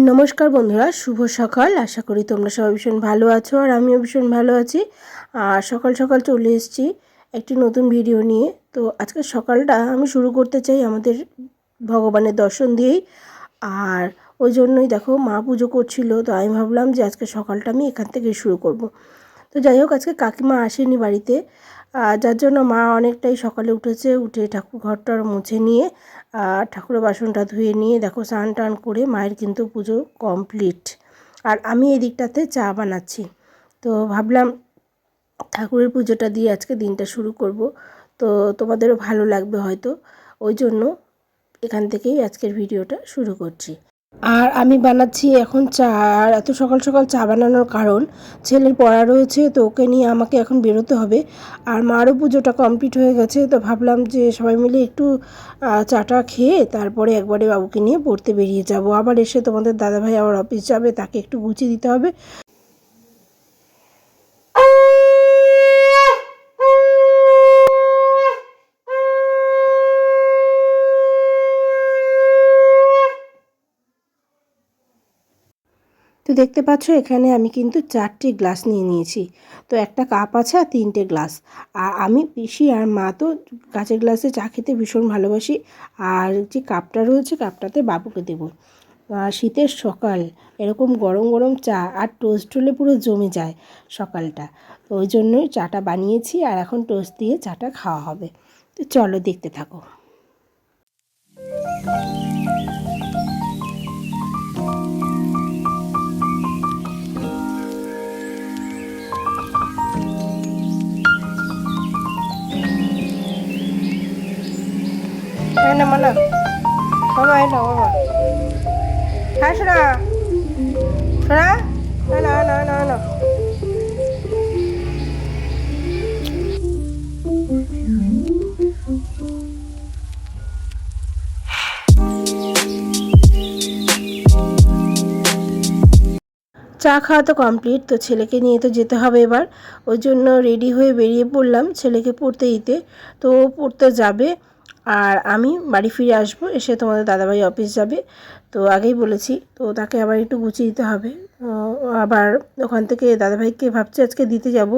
নমস্কার বন্ধুরা, শুভ সকাল। আশা করি তোমরা সবাই ভীষণ ভালো আছো আর আমিও ভীষণ ভালো আছি। আর সকাল সকাল চলে এসেছি একটি নতুন ভিডিও নিয়ে। তো আজকে সকালটা আমি শুরু করতে চাই আমাদের ভগবানের দর্শন দিয়েই। আর ওই জন্যই দেখো মা পুজো করছিল, তো আমি ভাবলাম যে আজকে সকালটা আমি এখান থেকে শুরু করব। তো যাই হোক, আজকে কাকিমা আসেনি বাড়িতে। যার জন্য মা অনেকটাই সকালে উঠেছে, উঠে ঠাকুর ঘরটার মুছে নিয়ে আর ঠাকুরের বাসনটা ধুয়ে নিয়ে দেখো স্নান টান করে মায়ের কিন্তু পুজো কমপ্লিট আর আমি এদিকটাতে চা বানাচ্ছি। তো ভাবলাম ঠাকুরের পুজোটা দিয়ে আজকে দিনটা শুরু করব। তো তোমাদেরও ভালো লাগবে হয়তো। ওই জন্য এখান থেকেই আজকের ভিডিওটা শুরু করছি। আর আমি বানাচ্ছি এখন চা, আর এত সকাল সকাল চা বানানোর কারণ, ছেলের পড়া রয়েছে, তো ওকে নিয়ে আমাকে এখন বেরোতে হবে। আর মারও পুজোটা কমপ্লিট হয়ে গেছে, তো ভাবলাম যে সবাই মিলে একটু চাটা খেয়ে তারপরে একবারে বাবুকে নিয়ে পড়তে বেরিয়ে যাব। আবার এসে তোমাদের দাদাভাই আবার অফিস যাবে, তাকে একটু গুছিয়ে দিতে হবে। তো দেখতে পাচ্ছ, এখানে আমি কিন্তু চারটে গ্লাস নিয়ে নিয়েছি। তো একটা কাপ আছে আর তিনটে গ্লাস। আর আমি পিসি আর মা তো কাঁচের গ্লাসে চা খেতে ভীষণ ভালোবাসি। আর যে কাপটা রয়েছে, কাপটাতে বাবুকে দেবো। শীতের সকাল, এরকম গরম গরম চা আর টোস্ট হলে পুরো জমে যায় সকালটা। তো ওই জন্যই চাটা বানিয়েছি আর এখন টোস্ট দিয়ে চাটা খাওয়া হবে। তো চলো দেখতে থাকো। চা খাওয়া তো কমপ্লিট, তো ছেলেকে নিয়ে তো যেতে হবে এবার। ওই জন্য রেডি হয়ে বেরিয়ে পড়লাম ছেলেকে পড়তে দিতে। তো পড়তে যাবে। আর আমি বাড়ি ফিরে আসব, এসে তোমাদের দাদাভাই অফিস যাবে। তো আগেই বলেছি, তো তাকে আবার একটু গুছিয়ে দিতে হবে। আবার ওখান থেকে দাদাভাইকে ভাবছি আজকে দিতে যাব।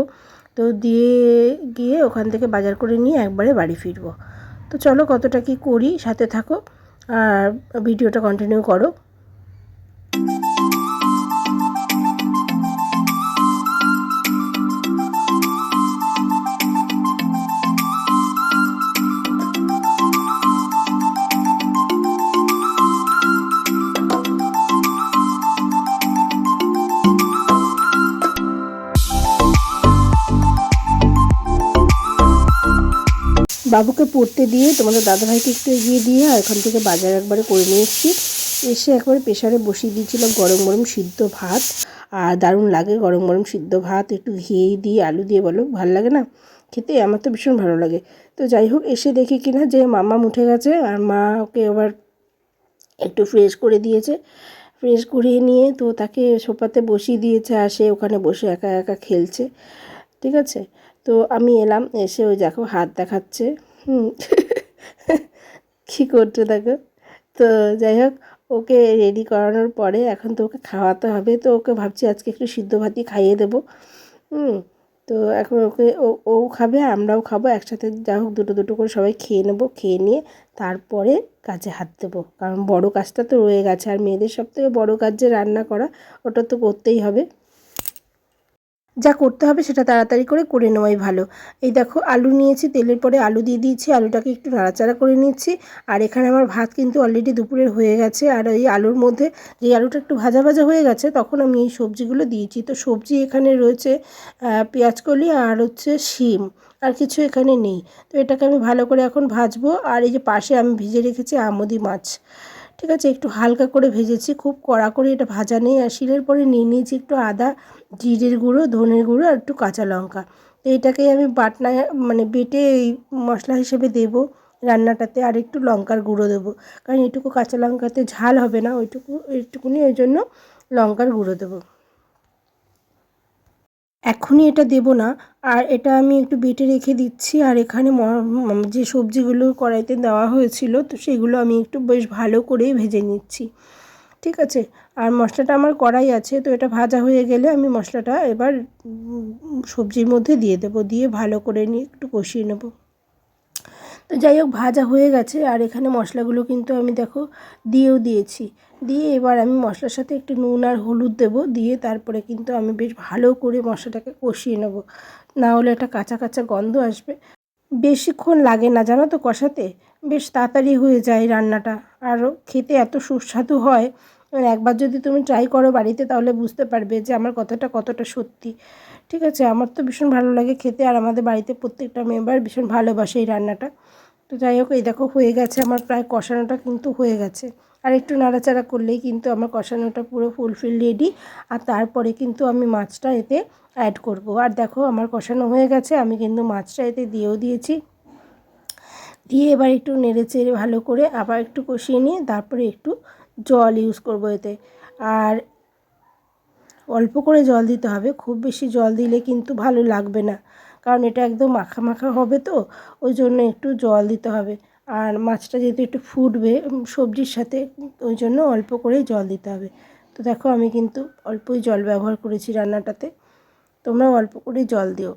তো দিয়ে গিয়ে ওখান থেকে বাজার করে নিয়ে একবারে বাড়ি ফিরবো। তো চলো কতটা কি করি, সাথে থাকো। আর ভিডিওটা কন্টিনিউ করো। বাবুকে পড়তে দিয়ে তোমাদের দাদাভাইকে একটু এগিয়ে দিয়ে আর এখান থেকে বাজার একবারে করে নিয়ে এসেছি। এসে একবারে প্রেশারে বসিয়ে দিয়েছিলাম গরম গরম সিদ্ধ ভাত। আর দারুণ লাগে গরম গরম সিদ্ধ ভাত, একটু ঘি দিয়ে আলু দিয়ে বলো, ভালো লাগে না? খেতে আমার তো ভীষণ ভালো লাগে। তো যাই হোক, এসে দেখি কিনা যে মামা উঠে গেছে আর মা ওকে আবার একটু ফ্রেশ করে দিয়েছে। ফ্রেশ করিয়ে নিয়ে তো তাকে সোফাতে বসিয়ে দিয়েছে আর সে ওখানে বসে একা একা খেলছে। ঠিক আছে? তো আমি এলাম, এসে ওই দেখো হাত দেখাচ্ছে কী করছ দেখো। তো যাই হোক, ওকে রেডি করানোর পরে এখন তো ওকে খাওয়াতে হবে, তো ওকে ভাবছি আজকে একটু সিদ্ধ ভাতই খাইয়ে দেবো, হুম। তো এখন ওকে, ও ও খাবে, আমরাও খাব, একসাথে যা হোক দুটো দুটো করে সবাই খেয়ে নেব, খেয়ে নিয়ে তারপরে কাজে হাত দেবো। কারণ বড় কাজটা তো রয়ে গেছে, আর মেয়েদের সব থেকে বড়ো কাজ যে রান্না করা, ওটা তো করতেই হবে। যা করতে হবে সেটা তাড়াতাড়ি করে করে নেওয়াই ভালো। এই দেখো, আলু নিয়েছি, তেলের পরে আলু দিয়ে দিয়েছি, আলুটাকে একটু নাড়াচাড়া করে নিচ্ছি। আর এখানে আমার ভাত কিন্তু অলরেডি দুপুরের হয়ে গেছে। আর এই আলুর মধ্যে যে আলুটা একটু ভাজা ভাজা হয়ে গেছে, তখন আমি এই সবজিগুলো দিয়েছি। তো সবজি এখানে রয়েছে পেঁয়াজকলি আর হচ্ছে শিম। আর কিছু এখানে নেই। তো এটাকে আমি ভালো করে এখন ভাজবো। আর এই যে পাশে আমি ভিজে রেখেছি আমদি মাছ। ঠিক আছে, একটু হালকা করে ভেজেছি, খুব কড়া করে এটা ভাজা নেই, আর শিলের পরে নিয়ে নিয়েছি একটু আদা, জিরের গুঁড়ো, ধনের গুঁড়ো, আর একটু কাঁচা লঙ্কা। তো এটাকেই আমি বাটনায় মানে বেটে এই মশলা হিসেবে দেবো রান্নাটাতে, আর একটু লঙ্কার গুঁড়ো দেবো। কারণ এটুকু কাঁচা লঙ্কাতে ঝাল হবে না, ওইটুকু, এইটুকুনি, ওই জন্য লঙ্কার গুঁড়ো দেবো। এখনই এটা দেব না। আর এটা আমি একটু বেটে রেখে দিচ্ছি। আর এখানে যে সবজিগুলো কড়াইতে দেওয়া হয়েছিল, তো সেগুলো আমি একটু বেশ ভালো করেই ভেজে নিচ্ছি। ঠিক আছে? আর মশলাটা আমার কড়াই আছে, তো এটা ভাজা হয়ে গেলে আমি মশলাটা এবার সবজির মধ্যে দিয়ে দেবো। দিয়ে ভালো করে নিয়ে একটু কষিয়ে নেব। তো যাই হোক, ভাজা হয়ে গেছে আর এখানে মশলাগুলো কিন্তু আমি দেখো দিয়েও দিয়েছি। দিয়ে এবার আমি মশলার সাথে একটু নুন আর হলুদ দেবো, দিয়ে তারপরে কিন্তু আমি বেশ ভালো করে মশলাটাকে কষিয়ে নেব। না হলে একটা কাঁচা কাঁচা গন্ধ আসবে। বেশিক্ষণ লাগে না, জানো তো কষাতে? বেশ তাড়াতাড়ি হয়ে যায় রান্নাটা। আর খেতে এত সুস্বাদু হয়। একবার যদি তুমি ট্রাই করো বাড়িতে, তাহলে বুঝতে পারবে যে আমার কথাটা কতটা সত্যি। ঠিক আছে, আমার তো ভীষণ ভালো লাগে খেতে আর আমাদের বাড়িতে প্রত্যেকটা মেম্বার ভীষণ ভালোবাসে এই রান্নাটা। তো যাই হোক, এই দেখো হয়ে গেছে আমার প্রায় কষানোটা কিন্তু হয়ে গেছে। আর একটু নাড়াচাড়া করলেই কিন্তু আমার কষানোটা পুরো ফুলফিল রেডি আর তারপরে কিন্তু আমি মাছটা এতে অ্যাড করব। আর দেখো আমার কষানো হয়ে গেছে, আমি কিন্তু মাছটা এতে দিয়েও দিয়েছি। দিয়ে এবার একটু নেড়ে চেড়ে ভালো করে আবার একটু কষিয়ে নিয়ে তারপরে একটু জল ইউজ করব এতে। আর অল্প করে জল দিতে হবে, খুব বেশি জল দিলে কিন্তু ভালো লাগবে না। কারণ এটা একদম মাখা মাখা হবে তো, ওই জন্য একটু জল দিতে হবে। আর মাছটা যেহেতু একটু ফুটবে সবজির সাথে, ওই জন্য অল্প করেই জল দিতে হবে। তো দেখো আমি কিন্তু অল্পই জল ব্যবহার করেছি রান্নাটাতে তোমরা অল্প করেই জল দিও।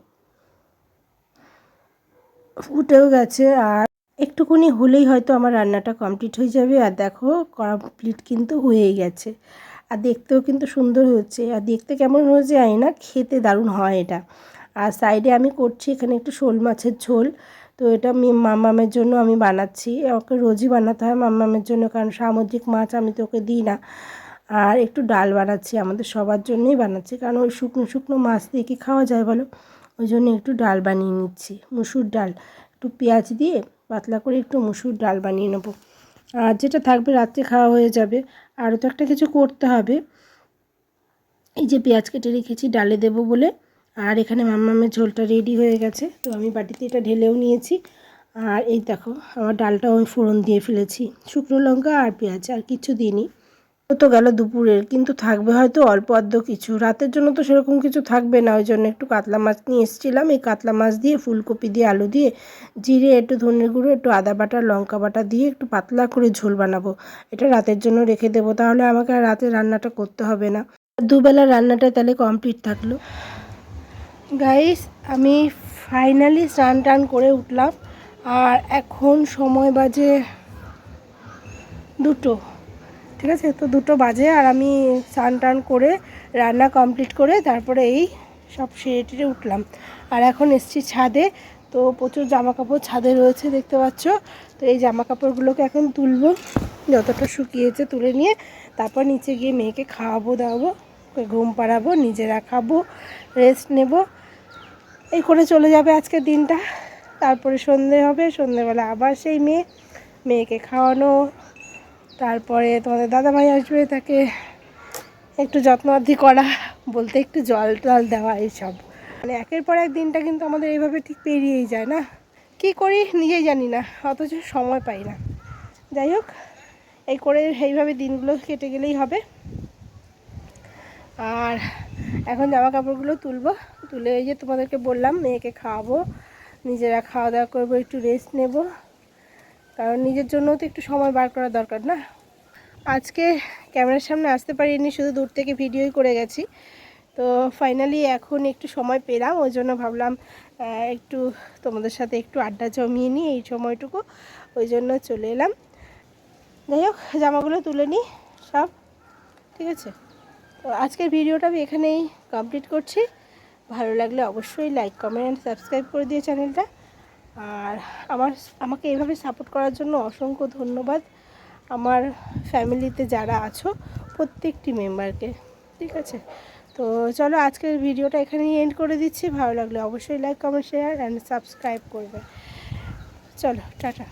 ফুটেও গেছে আর একটুখানি হলেই হয়তো আমার রান্নাটা কমপ্লিট হয়ে যাবে। আর দেখো কমপ্লিট কিন্তু হয়েই গেছে। আর দেখতেও কিন্তু সুন্দর হচ্ছে। আর দেখতে কেমন হয়েছে জানি না, খেতে দারুণ হয় এটা। আর সাইডে আমি করছি এখানে একটু শোল মাছের ঝোল। তো এটা আমি মামামের জন্য আমি বানাচ্ছি। ওকে রোজই বানাতে হয় মামামের জন্য, কারণ সামুদ্রিক মাছ আমি তো ওকে দিই না। আর একটু ডাল বানাচ্ছি, আমাদের সবার জন্যই বানাচ্ছি। কারণ ওই শুকনো শুকনো মাছ দিয়ে কি খাওয়া যায় বলো? ওই জন্য একটু ডাল বানিয়ে নিচ্ছি, মুসুর ডাল। একটু পেঁয়াজ দিয়ে পাতলা করে একটু মুসুর ডাল বানিয়ে নেব। আর যেটা থাকবে রাত্রে খাওয়া হয়ে যাবে। আরও তো একটা কিছু করতে হবে। এই যে পেঁয়াজ কেটে রেখেছি, ডালে দেবো বলে। আর এখানে মাম্মামের ঝোলটা রেডি হয়ে গেছে। তো আমি বাটিতে এটা ঢেলেও নিয়েছি। আর এই দেখো, আমার ডালটাও আমি ফোড়ন দিয়ে ফেলেছি। শুকনো লঙ্কা আর পেঁয়াজ, আর কিছু দিইনি। তো গেল দুপুরের, কিন্তু থাকবে হয়তো অল্প আধ কিছু। রাতের জন্য তো সেরকম কিছু থাকবে না ওই জন্য একটু কাতলা মাছ নিয়ে এসেছিলাম। এই কাতলা মাছ দিয়ে, ফুলকপি দিয়ে, আলু দিয়ে, জিরে, একটু ধনের গুঁড়ো, একটু আদা বাটা, লঙ্কা বাটা দিয়ে একটু পাতলা করে ঝোল বানাবো। এটা রাতের জন্য রেখে দেবো, তাহলে আমাকে আর রাতে রান্নাটা করতে হবে না। দুবেলা রান্নাটা তাহলে কমপ্লিট থাকল। গাইস আমি ফাইনালি স্নান টান করে উঠলাম, আর এখন সময় বাজে দুটো। ঠিক আছে? তো দুটো বাজে আর আমি স্নান টান করে রান্না কমপ্লিট করে তারপরে এই সব সেরে উঠলাম। আর এখন এসছি ছাদে। তো প্রচুর জামা কাপড় ছাদে রয়েছে দেখতে পাচ্ছ। তো এই জামা কাপড়গুলোকে এখন তুলবো। যতটা শুকিয়েছে তুলে নিয়ে তারপর নিচে গিয়ে মেয়েকে খাওয়াবো, দাওয়াবো ঘুম পাড়াবো, নিজেরা খাব রেস্ট নেব। এই করে চলে যাবে আজকের দিনটা। তারপরে সন্ধে হবে, সন্ধেবেলা আবার সেই মেয়ে, মেয়েকে খাওয়ানো তারপরে তোমাদের দাদাভাই আসবে, তাকে একটু যত্নআদ্ধি করা, বলতে একটু জল টল দেওয়া, এইসব। মানে একের পর এক দিনটা কিন্তু আমাদের এইভাবে ঠিক পেরিয়েই যায় না। কি করি নিজেই জানি না, অথচ সময় পাই না। যাই হোক, এই করে এইভাবে দিনগুলো কেটে গেলেই হবে। আর এখন জামা কাপড়গুলো তুলবো, তুলে এই যে তোমাদেরকে বললাম, মেয়েকে খাওয়াবো, নিজেরা খাওয়া দাওয়া করব, একটু রেস্ট নেব। কারণ নিজের জন্য তো একটু সময় বার করা দরকার, না? আজকে ক্যামেরার সামনে আসতে পারিনি, শুধু দূর থেকে ভিডিওই করে গেছি। তো ফাইনালি এখন একটু সময় পেলাম, ওই জন্য ভাবলাম একটু তোমাদের সাথে একটু আড্ডা জমিয়ে নিই এই সময়টুকু, ওই জন্য চলে এলাম। যাই হোক, জামাগুলো তুলে নিই সব, ঠিক আছে? তো আজকের ভিডিওটা আমি এখানেই কমপ্লিট করছি। ভালো লাগলে অবশ্যই লাইক কমেন্ট সাবস্ক্রাইব করে দিয়ে চ্যানেলটা। আর আমার আমাকে এইভাবে সাপোর্ট করার জন্য অসংখ্য ধন্যবাদ আমার ফ্যামিলিতে যারা আছো, প্রত্যেকটি মেম্বারকে ঠিক আছে? তো চলো আজকের ভিডিওটা এখানেই এন্ড করে দিচ্ছি। ভালো লাগলে অবশ্যই like comment share and subscribe করবে। চলো, টাটা।